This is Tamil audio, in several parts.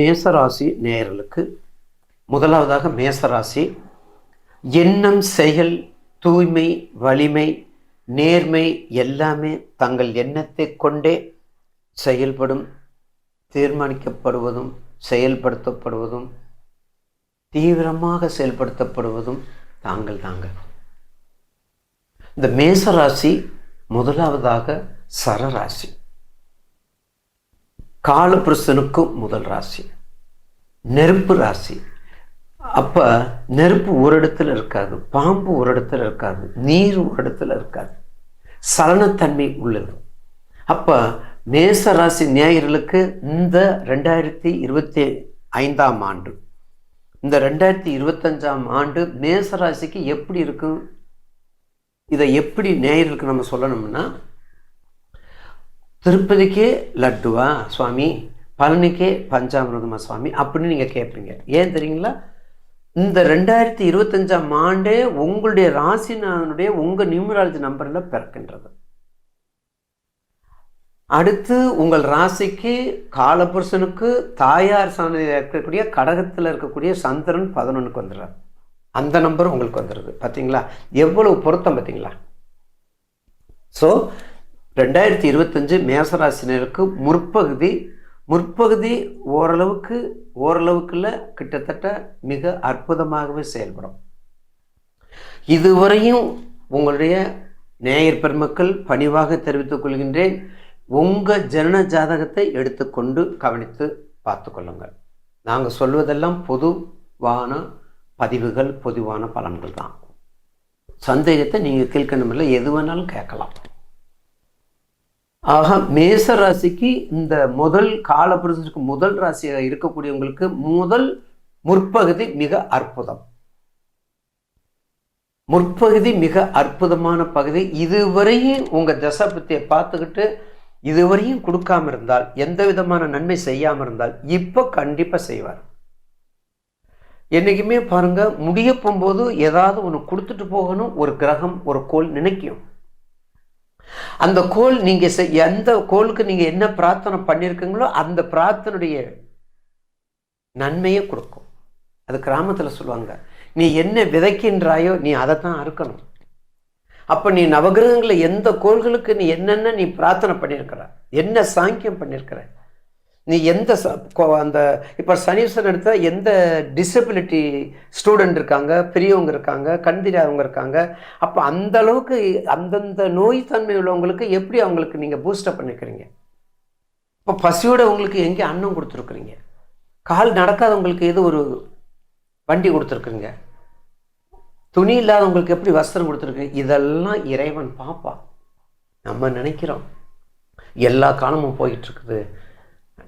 மேசராசி நேயர்களுக்கு முதலாவதாக மேசராசி. எண்ணம் செயல் தூய்மை வலிமை நேர்மை எல்லாமே தங்கள் எண்ணத்தை கொண்டே செயல்படும் தீர்மானிக்கப்படுவதும் செயல்படுத்தப்படுவதும் தீவிரமாக செயல்படுத்தப்படுவதும் தாங்கள் தாங்க இந்த மேசராசி முதலாவதாக சரராசி. காலபுருஷனுக்கும் முதல் ராசி. நெருப்பு ராசி. அப்போ நெருப்பு ஒரு இடத்துல இருக்காது பாம்பு ஒரு இடத்துல இருக்காது நீர் ஒரு இடத்துல இருக்காது. சலனத்தன்மை உள்ளது. அப்போ மேச ராசி நேயர்களுக்கு இந்த ரெண்டாயிரத்தி இருபத்தி ஐந்தாம் ஆண்டு இந்த ரெண்டாயிரத்தி இருபத்தஞ்சாம் ஆண்டு மேச ராசிக்கு எப்படி இருக்கும் இதை எப்படி நேயர்களுக்கு நம்ம சொல்லணும்னா திருப்பதிக்கே லட்டுவா சுவாமி? பழனிக்கே பஞ்சாமிரதமா சுவாமி அப்படின்னு நீங்கள் கேட்பீங்க ஏன் தெரியுங்களா? இந்த ரெண்டாயிரத்தி இருபத்தஞ்சாம் ஆண்டே உங்களுடைய ராசிநாதனுடைய உங்கள் நியூமராலஜி நம்பரில் பிறக்கின்றது. அடுத்து உங்கள் ராசிக்கு காலபுருஷனுக்கு தாயார் சாணியில் இருக்கக்கூடிய கடகத்தில் இருக்கக்கூடிய சந்திரன் பதினொன்றுக்கு வந்துடுறார். அந்த நம்பர் உங்களுக்கு வந்துடுது பார்த்தீங்களா எவ்வளவு பொருத்தம் பார்த்தீங்களா ஸோ ரெண்டாயிரத்தி இருபத்தஞ்சு மேசராசினருக்கு முற்பகுதி முற்பகுதி ஓரளவுக்கு ஓரளவுக்குள்ள கிட்டத்தட்ட மிக அற்புதமாகவே செயல்படும். இதுவரையும் உங்களுடைய நேயர் பெருமக்கள் பணிவாக தெரிவித்துக் கொள்கின்றேன். உங்கள் ஜனன ஜாதகத்தை எடுத்துக்கொண்டு கவனித்து பார்த்து கொள்ளுங்கள். நாங்கள் சொல்வதெல்லாம் பொதுவான பதிவுகள் பொதுவான பலன்கள் தான். சந்தேகத்தை நீங்கள் கேட்கணுமில்லை எது வேணாலும் கேட்கலாம். ஆக மேச ராசிக்கு இந்த முதல் காலபுருஷனுக்கு முதல் ராசியாக இருக்கக்கூடியவங்களுக்கு முதல் முற்பகுதி மிக அற்புதம். முற்பகுதி மிக அற்புதமான பகுதி. இதுவரையும் உங்கள் தசாபத்தியை பார்த்துக்கிட்டு இதுவரையும் கொடுக்காம இருந்தால் எந்த விதமான நன்மை செய்யாமல் இருந்தால் இப்போ கண்டிப்பாக செய்வார். என்னைக்குமே பாருங்கள் முடிய போகும்போது ஏதாவது ஒன்று கொடுத்துட்டு போகணும் ஒரு கிரகம் ஒரு கோள் நினைக்கும். அந்த கோல் நீங்க செய்- எந்த கோளுக்கு நீங்க என்ன பிரார்த்தனை பண்ணியிருக்கீங்களோ அந்த பிரார்த்தனுடைய நன்மையை கொடுக்கும். அது கிராமத்துல சொல்லுவாங்க. நீ என்ன விதைக்கின்றாயோ நீ அதை தான் அறுக்கணும். அப்போ நீ நவகிரகங்களில் எந்த கோள்களுக்கு நீ என்னென்ன நீ பிரார்த்தனை பண்ணியிருக்கிற என்ன சாங்கியம் பண்ணியிருக்கிற நீ எந்த ச- கோ- அந்த இப்போ சனீஸ்வரன் எடுத்தால் எந்த டிசபிலிட்டி ஸ்டூடெண்ட் இருக்காங்க பெரியவங்க இருக்காங்க கண்திராதவங்க இருக்காங்க அப்போ அந்த அளவுக்கு அந்தந்த நோய் தன்மை உள்ளவங்களுக்கு எப்படி அவங்களுக்கு நீங்கள் பூஸ்டப் பண்ணிக்கிறீங்க? இப்போ பசியோட உங்களுக்கு எங்கே அன்னம் கொடுத்துருக்குறீங்க? கால் நடக்காதவங்களுக்கு எது ஒரு வண்டி கொடுத்துருக்குறீங்க? துணி இல்லாதவங்களுக்கு எப்படி வஸ்திரம் கொடுத்துருக்கீங்க இதெல்லாம் இறைவன் பாப்பா. நம்ம நினைக்கிறோம். எல்லா காலமும் போயிட்டு இருக்குது.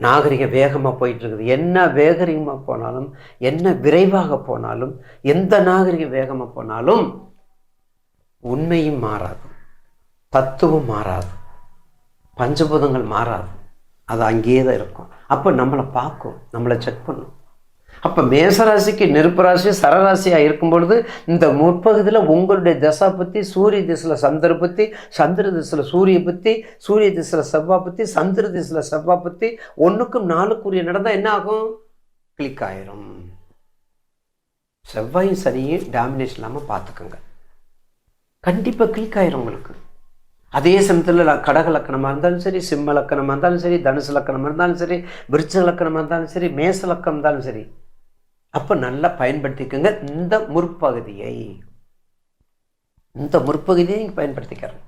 நாகரிகம் வேகமாக போயிட்டு இருக்குது என்ன வேகரிகமாக போனாலும் என்ன விரைவாக போனாலும் எந்த நாகரிகம் வேகமாக போனாலும் உண்மையும் மாறாது. தத்துவம் மாறாது. பஞ்சபூதங்கள் மாறாது. அது அங்கேயே தான் இருக்கும். அப்போ நம்மளை பார்க்கும். நம்மளை செக் பண்ணும். அப்போ மேசராசிக்கு நெருப்பு ராசி சரராசியாக இருக்கும் பொழுது இந்த முற்பகுதியில் உங்களுடைய தசா பற்றி சூரிய திசையில் சந்திர பற்றி சந்திர திசையில் சூரிய பற்றி சூரிய திசையில் செவ்வாய் பற்றி சந்திர திசையில் செவ்வாய் பற்றி ஒன்றுக்கும் நாலுக்குரிய நடந்தால் என்ன ஆகும்? கிளிக் ஆயிரும். செவ்வாயும் சனியும் டாமினேஷன் இல்லாமல் பார்த்துக்கோங்க கண்டிப்பாக கிளிக் ஆயிரும் உங்களுக்கு. அதே சமயத்தில் கடக லக்கணமாக இருந்தாலும் சரி சிம்ம லக்கணமாக இருந்தாலும் சரி தனுசு லக்கணமாக இருந்தாலும் சரி விருச்ச லக்கணமாக இருந்தாலும் சரி மேச லக்கணம் இருந்தாலும் சரி அப்போ நல்லா பயன்படுத்திக்கோங்க. இந்த முற்பகுதியை. இந்த முற்பகுதியை நீங்கள் பயன்படுத்திக்கிறேன்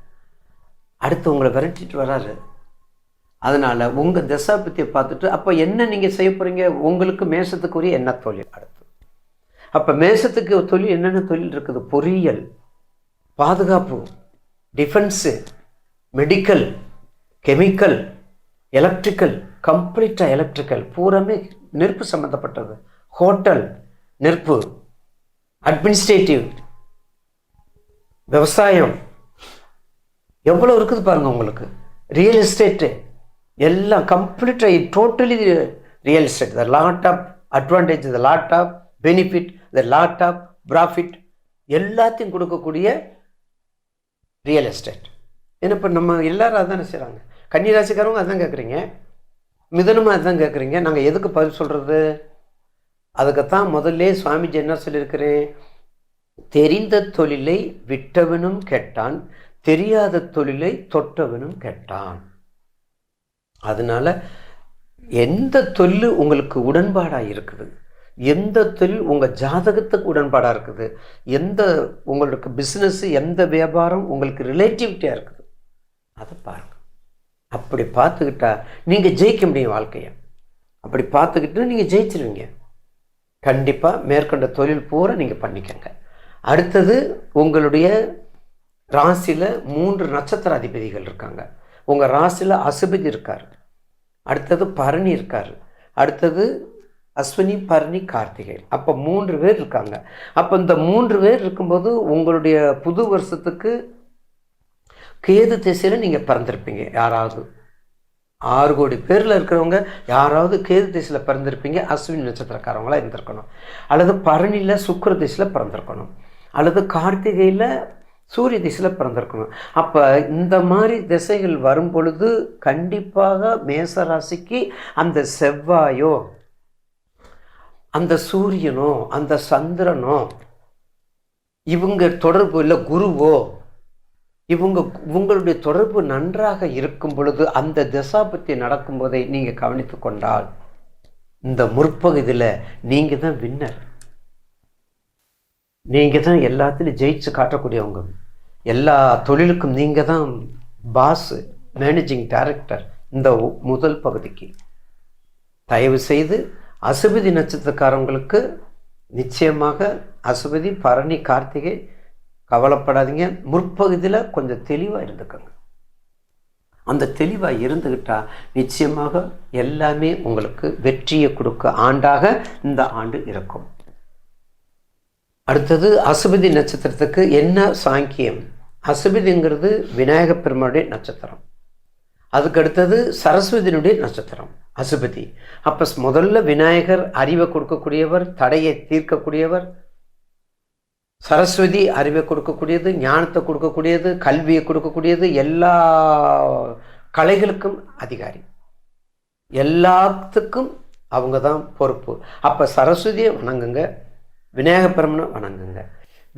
அடுத்து உங்களை விரட்டிட்டு வராரு அதனால் உங்கள் தசாபத்தியை பார்த்துட்டு அப்போ என்ன நீங்கள் செய்ய போகிறீங்க உங்களுக்கு மேசத்துக்குரிய என்ன தொழில்? அடுத்து. அப்போ மேசத்துக்கு தொழில் என்னென்ன தொழில் இருக்குது? பொறியியல் பாதுகாப்பு டிஃபென்ஸு மெடிக்கல் கெமிக்கல் எலக்ட்ரிக்கல் கம்ப்ளீட்டாக எலக்ட்ரிக்கல் பூராமே நெருப்பு சம்மந்தப்பட்டது ஹோட்டல் நெருப்பு அட்மினிஸ்ட்ரேட்டிவ் விவசாயம். எவ்வளோ இருக்குது பாருங்க உங்களுக்கு. ரியல் எஸ்டேட்டு எல்லாம் கம்ப்ளீட்டாக totally real estate the lot of advantage the lot of benefit the lot of profit எல்லாத்தையும் கொடுக்கக்கூடிய ரியல் எஸ்டேட் ஏன்னா இப்போ நம்ம எல்லாரும் அதானே செய்கிறாங்க கன்னிராசிக்காரவங்க அதான் கேட்குறீங்க மிதனமாக அதான் கேட்குறீங்க நாங்கள் எதுக்கு பதில் சொல்கிறது அதுக்குத்தான் முதல்ல சுவாமிஜி என்ன சொல்லியிருக்கிறேன் தெரிந்த தொழிலை விட்டவனும் கெட்டான் தெரியாத தொழிலை தொட்டவனும் கெட்டான். அதனால எந்த தொழில் உங்களுக்கு உடன்பாடாக இருக்குது? எந்த தொழில் உங்கள் ஜாதகத்துக்கு உடன்பாடாக இருக்குது? எந்த உங்களுக்கு பிஸ்னஸ்ஸு எந்த வியாபாரம் உங்களுக்கு ரிலேட்டிவிட்டியாக இருக்குது? அதை பாருங்கள் அப்படி பார்த்துக்கிட்டா நீங்கள் ஜெயிக்க முடியும் வாழ்க்கையை. அப்படி பார்த்துக்கிட்டு நீங்கள் ஜெயிச்சிருவீங்க. கண்டிப்பாக மேற்கொண்ட தொழில் பூரா நீங்கள் பண்ணிக்கங்க. அடுத்தது உங்களுடைய ராசியில் மூன்று நட்சத்திர அதிபதிகள் இருக்காங்க. உங்கள் ராசியில் அசுபதி இருக்கார். அடுத்தது பரணி இருக்கார். அடுத்தது அஸ்வினி பரணி கார்த்திகை. அப்போ மூன்று பேர் இருக்காங்க. அப்போ இந்த மூன்று பேர் இருக்கும்போது உங்களுடைய புது வருஷத்துக்கு கேது திசையில் நீங்கள் பிறந்திருப்பீங்க யாராவது. ஆறு கோடி பேரில் இருக்கிறவங்க யாராவது கேது திசையில் பிறந்திருப்பீங்க அஸ்வின் நட்சத்திரக்காரவங்களாக இருந்திருக்கணும். அல்லது பரணியில் சுக்கர திசையில் பிறந்திருக்கணும். அல்லது கார்த்திகையில் சூரிய திசையில் பிறந்திருக்கணும். அப்போ இந்த மாதிரி திசைகள் வரும் பொழுது கண்டிப்பாக மேசராசிக்கு அந்த செவ்வாயோ அந்த சூரியனோ அந்த சந்திரனோ இவங்க தொடர்பு இல்லை குருவோ இவங்க உங்களுடைய தொடர்பு நன்றாக இருக்கும் பொழுது அந்த தசாபத்தி நடக்கும்போதை நீங்கள் கவனித்து கொண்டால் இந்த முற்பகுதியில் நீங்கள் தான் வின்னர் நீங்கள் தான் எல்லாத்துலேயும் ஜெயிச்சு காட்டக்கூடியவங்க. எல்லா தொழிலுக்கும் நீங்கள் தான் பாஸ் மேனேஜிங் டைரக்டர் இந்த முதல் பகுதிக்கு. தயவு செய்து அசுபதி நட்சத்திரக்காரங்களுக்கு நிச்சயமாக அசுபதி பரணி கார்த்திகை கவலைப்படாதீங்க. முற்பகுதியில் கொஞ்சம் தெளிவாக இருந்துக்கோங்க. அந்த தெளிவாக இருந்துக்கிட்டால் நிச்சயமாக எல்லாமே உங்களுக்கு வெற்றியை கொடுக்க ஆண்டாக இந்த ஆண்டு இருக்கும். அடுத்தது அசுபதி நட்சத்திரத்துக்கு என்ன சாங்கியம்? அசுபதிங்கிறது விநாயக பெருமானுடைய நட்சத்திரம். அதுக்கு அடுத்தது சரஸ்வதியினுடைய நட்சத்திரம் அசுபதி. அப்போ முதல்ல விநாயகர் அறிவை கொடுக்கக்கூடியவர் தடையை தீர்க்கக்கூடியவர் சரஸ்வதி அறிவை கொடுக்கக்கூடியது ஞானத்தை கொடுக்கக்கூடியது கல்வியை கொடுக்கக்கூடியது எல்லா கலைகளுக்கும் அதிகாரி. எல்லாத்துக்கும் அவங்க தான் பொறுப்பு. அப்போ சரஸ்வதியை வணங்குங்க விநாயக பெருமனை வணங்குங்க.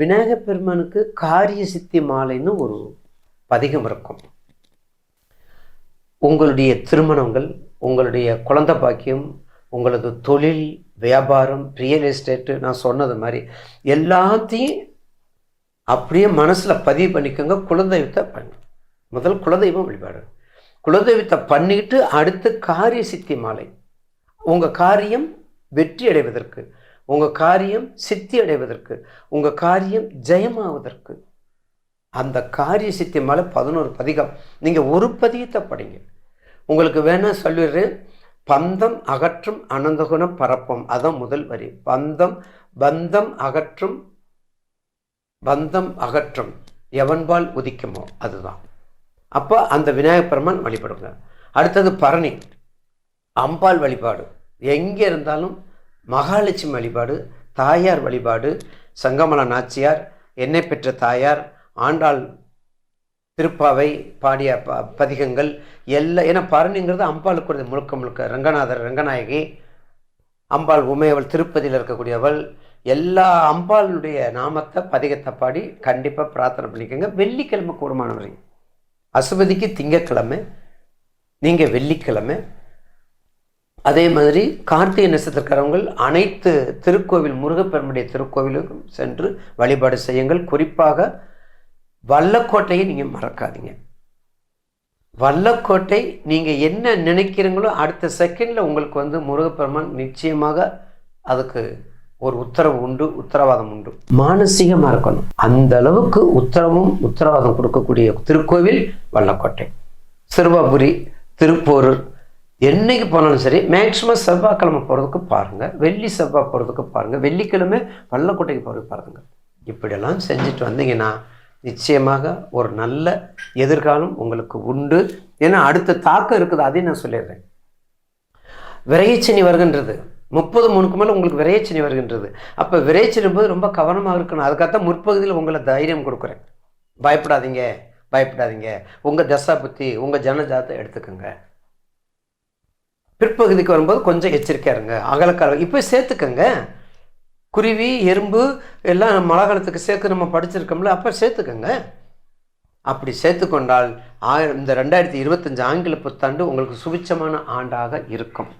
விநாயக பெருமானுக்கு காரிய சித்தி மாலைன்னு ஒரு பதிகம் இருக்கும். உங்களுடைய திருமணங்கள் உங்களுடைய குழந்தை பாக்கியம் உங்களது தொழில் வியாபாரம் ரியல் எஸ்டேட்டு நான் சொன்னது மாதிரி எல்லாத்தையும் அப்படியே மனசில் பதிவு பண்ணிக்கோங்க. குலதெய்வத்தை பண்ணு. முதல் குலதெய்வம் வழிபாடு. குலதெய்வத்தை பண்ணிக்கிட்டு அடுத்து காரிய சித்தி மாலை. உங்கள் காரியம் வெற்றி அடைவதற்கு. உங்கள் காரியம் சித்தி அடைவதற்கு. உங்கள் காரியம் ஜெயமாவதற்கு. அந்த காரிய சித்தி மாலை பதினோரு பதிகம். நீங்கள் ஒரு பதியத்தை படிங்க. உங்களுக்கு வேணா சொல்லிடுறேன். பந்தம் அகற்றும் அனந்தகுணம் பரப்பம். அதான் முதல் வரி. பந்தம் பந்தம் அகற்றும் பந்தம் அகற்றும். எவன்பால் உதிக்குமோ அதுதான். அப்போ அந்த விநாயகப் பெருமான் வழிபடுங்க. அடுத்தது பரணி. அம்பாள் வழிபாடு. எங்கே இருந்தாலும் மகாலட்சுமி வழிபாடு தாயார் வழிபாடு சங்கமல நாச்சியார் என்னை பெற்ற தாயார் ஆண்டாள் திருப்பாவை பாடிய ப பதிகங்கள் எல்லா ஏன்னா பரணிங்கிறது அம்பாளுக்குறது முழுக்க முழுக்க ரங்கநாதர் ரங்கநாயகி அம்பாள் உமையவள் திருப்பதியில் இருக்கக்கூடியவள் எல்லா அம்பாளுடைய நாமத்தை பதிகத்தை பாடி கண்டிப்பாக பிரார்த்தனை பண்ணிக்கோங்க. வெள்ளிக்கிழமை கூடுமானவரை. அசுபதிக்கு திங்கக்கிழமை நீங்கள் வெள்ளிக்கிழமை. அதே மாதிரி கார்த்திகை நட்சத்திரக்காரவங்கள் அனைத்து திருக்கோவில் முருகப்பெருமுடைய திருக்கோவிலுக்கும் சென்று வழிபாடு செய்யுங்கள். குறிப்பாக வல்லக்கோட்டையை நீங்கள் மறக்காதீங்க. வல்லக்கோட்டை நீங்கள் என்ன நினைக்கிறீங்களோ அடுத்த செகண்டில் உங்களுக்கு வந்து முருகப்பெருமான் நிச்சயமாக அதுக்கு ஒரு உத்தரவு உண்டு உத்தரவாதம் உண்டு. மானசீகமாக இருக்கணும். அந்த அளவுக்கு உத்தரவும் உத்தரவாதம் கொடுக்கக்கூடிய திருக்கோவில் வல்லக்கோட்டை. சிறுவாபுரி திருப்போரூர் என்னைக்கு போனாலும் சரி மேக்ஸிமம் செவ்வாய்க்கிழமை போகிறதுக்கு பாருங்கள் வெள்ளி செவ்வாய் போகிறதுக்கு பாருங்கள் வெள்ளிக்கிழமை வல்லக்கோட்டைக்கு போகிறதுக்கு பாருங்கள் இப்படியெல்லாம் செஞ்சுட்டு வந்தீங்கன்னா நிச்சயமாக ஒரு நல்ல எதிர்காலம் உங்களுக்கு உண்டு. ஏன்னா அடுத்த தாக்கம் இருக்குது அதையும் நான் சொல்லிடுறேன். விரையச்சனி வருகின்றது. முப்பது மூணுக்கு மேலே உங்களுக்கு விரையச்சனி வருகின்றது. அப்போ விரையச்சனி போது ரொம்ப கவனமாக இருக்கணும். அதுக்காகத்தான் முற்பகுதியில் உங்களை தைரியம் கொடுக்குறேன். பயப்படாதீங்க பயப்படாதீங்க. உங்கள் தசா புத்தி உங்கள் ஜனஜாத்தை எடுத்துக்கோங்க. பிற்பகுதிக்கு வரும்போது கொஞ்சம் எச்சரிக்கையா இருங்க. அகலக்காலம் இப்போ சேர்த்துக்கங்க. குருவி எறும்பு எல்லாம் மழை காலத்துக்கு சேர்த்து நம்ம படிச்சிருக்கோம்ல அப்போ சேர்த்துக்கோங்க. அப்படி சேர்த்துக்கொண்டால் ஆயிரம் இந்த ரெண்டாயிரத்தி இருபத்தஞ்சு ஆங்கில புத்தாண்டு உங்களுக்கு சுபிச்சமான ஆண்டாக இருக்கும்.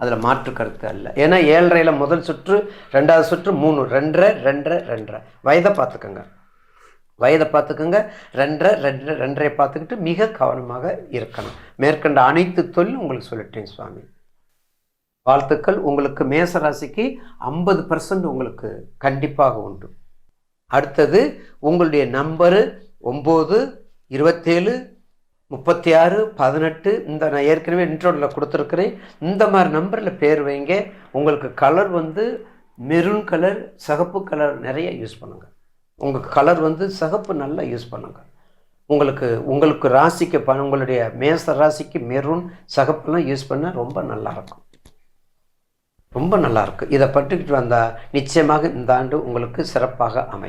அதில் மாற்று கருத்து அல்ல. ஏன்னா ஏழரையில் முதல் சுற்று ரெண்டாவது சுற்று மூணு ரெண்டரை ரெண்டரை ரெண்டரை. வயதை பார்த்துக்கோங்க. வயதை பார்த்துக்கோங்க. ரெண்டரை ரெண்டரை ரெண்டரை பார்த்துக்கிட்டு மிக கவனமாக இருக்கணும். மேற்கண்ட அனைத்து தொழிலும் உங்களுக்கு சொல்லிட்டேன் சுவாமி. வாழ்த்துக்கள். உங்களுக்கு மேச ராசிக்கு ஐம்பது பர்சன்ட் உங்களுக்கு கண்டிப்பாக உண்டு. அடுத்தது உங்களுடைய நம்பரு ஒம்பது இருபத்தேழு முப்பத்தி ஆறு பதினெட்டு இந்த நான் ஏற்கனவே இன்ட்ரோடில் கொடுத்துருக்குறேன். இந்த மாதிரி நம்பரில் பேர் வைங்க. உங்களுக்கு கலர் வந்து மெரூன் கலர் சிகப்பு கலர் நிறைய யூஸ் பண்ணுங்கள் உங்களுக்கு கலர் வந்து சிகப்பு நல்லா யூஸ் பண்ணுங்கள் உங்களுக்கு உங்களுக்கு ராசிக்கு ப உங்களுடைய மேச ராசிக்கு மெரூன் சகப்பெல்லாம் யூஸ் பண்ணால் ரொம்ப நல்லாயிருக்கும் ரொம்ப நல்லாயிருக்கு. இதை பட்டுக்கிட்டு வந்தால் நிச்சயமாக இந்த ஆண்டு உங்களுக்கு சிறப்பாக அமையும்.